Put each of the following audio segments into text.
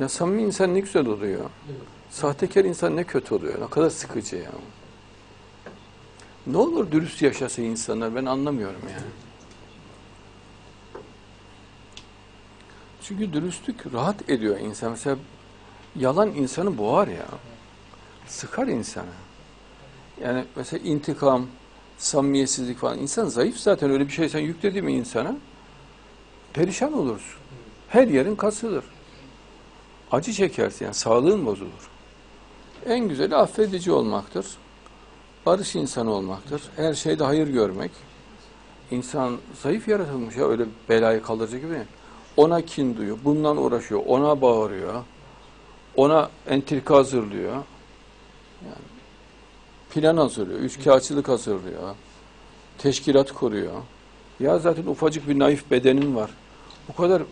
Ya samimi insan ne güzel oluyor. Sahtekar insan ne kötü oluyor. Ne kadar sıkıcı ya. Ne olur dürüst yaşasa insanlar ben anlamıyorum yani. Çünkü dürüstlük rahat ediyor insan. Mesela yalan insanı boğar ya. Sıkar insanı. Yani mesela intikam, samimiyetsizlik falan. İnsan zayıf zaten öyle bir şey sen yükledi mi insana perişan olursun. Her yerin kasılır. Acı çekersin yani sağlığın bozulur. En güzeli affedici olmaktır. Barış insanı olmaktır. Her şeyde hayır görmek. İnsan zayıf yaratılmış ya öyle belayı kaldırıcı gibi. Ona kin duyuyor, bundan uğraşıyor, ona bağırıyor, ona entrika hazırlıyor. Yani plan hazırlıyor, üçkağıtçılık hazırlıyor, teşkilat kuruyor. Ya zaten ufacık bir naif bedenin var. Bu kadar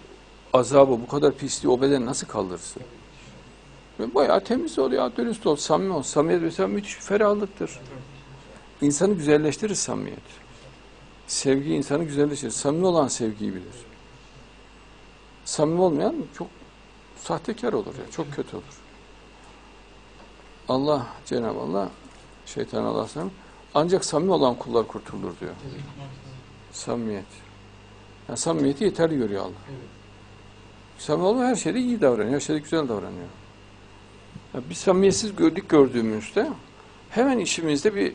azabı, bu kadar pisliği o beden nasıl kaldırırsın? Ve bayağı temiz ol ya, dürüst ol, samimi ol. Samimiyet mesela müthiş bir ferahlıktır. İnsanı güzelleştirir samimiyet. Sevgi insanı güzelleştirir. Samimi olan sevgiyi bilir. Samimi olmayan çok sahtekar olur ya, çok kötü olur. Allah, Cenab-ı Allah, şeytan Allah sana ancak samimi olan kullar kurtulur diyor. Samimiyet. Yani samimiyeti yeterli görüyor Allah. Olma her şeyde iyi davranıyor, her şeyde güzel davranıyor. Ya bir samimiyetsiz gördük gördüğümüzde hemen işimizde bir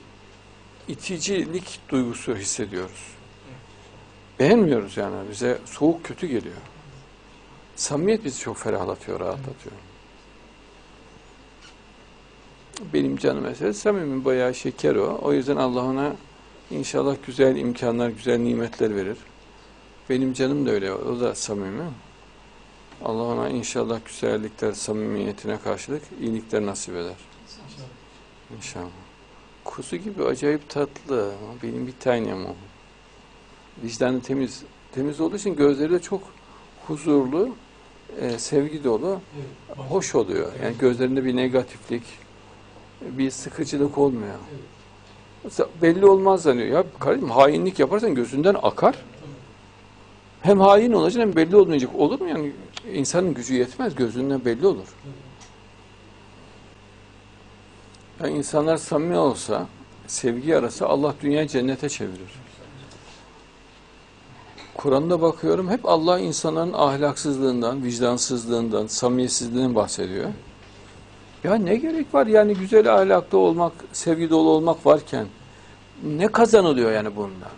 iticilik duygusu hissediyoruz. Beğenmiyoruz yani bize soğuk kötü geliyor. Samimiyet bizi çok ferahlatıyor, rahatlatıyor. Benim canım mesela samimi bayağı şeker o. O yüzden Allah ona inşallah güzel imkanlar, güzel nimetler verir. Benim canım da öyle, o da samimi. Allah ona inşallah güzellikler, samimiyetine karşılık iyilikler nasip eder. İnşallah. Kuzu gibi acayip tatlı. Benim bir tanem o. Vicdanı temiz. Temiz olduğu için gözleri de çok huzurlu, e, sevgi dolu, hoş oluyor. Yani gözlerinde bir negatiflik, bir sıkıcılık olmuyor. Mesela belli olmaz zannediyor. Ya kardeşim hainlik yaparsan gözünden akar. Hem hain olacak hem belli olmayacak. Olur mu yani? İnsanın gücü yetmez. Gözünden belli olur. Yani insanlar samimi olsa, sevgi arası Allah dünya cennete çevirir. Kur'an'da bakıyorum hep Allah insanların ahlaksızlığından, vicdansızlığından, samimiyetsizliğinden bahsediyor. Ya ne gerek var yani güzel ahlaklı olmak, sevgi dolu olmak varken ne kazanılıyor yani bundan?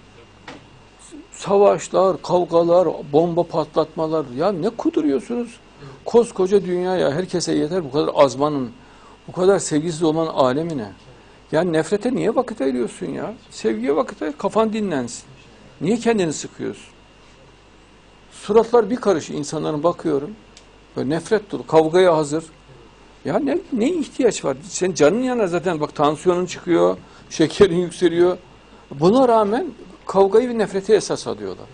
Savaşlar, kavgalar, bomba patlatmalar ya ne kuduruyorsunuz? Koskoca dünya ya herkese yeter bu kadar azmanın, bu kadar sevgisiz olmanın alemine. Yani nefrete niye vakit ayırıyorsun ya? Sevgiye vakit ayır, kafan dinlensin. Niye kendini sıkıyorsun? Suratlar bir karış insanların bakıyorum. Böyle nefret dolu, kavgaya hazır. Ya ne, ne ihtiyaç var? Sen canın yanar zaten bak tansiyonun çıkıyor, şekerin yükseliyor. Buna rağmen kavgayı ve nefreti esas alıyorlar.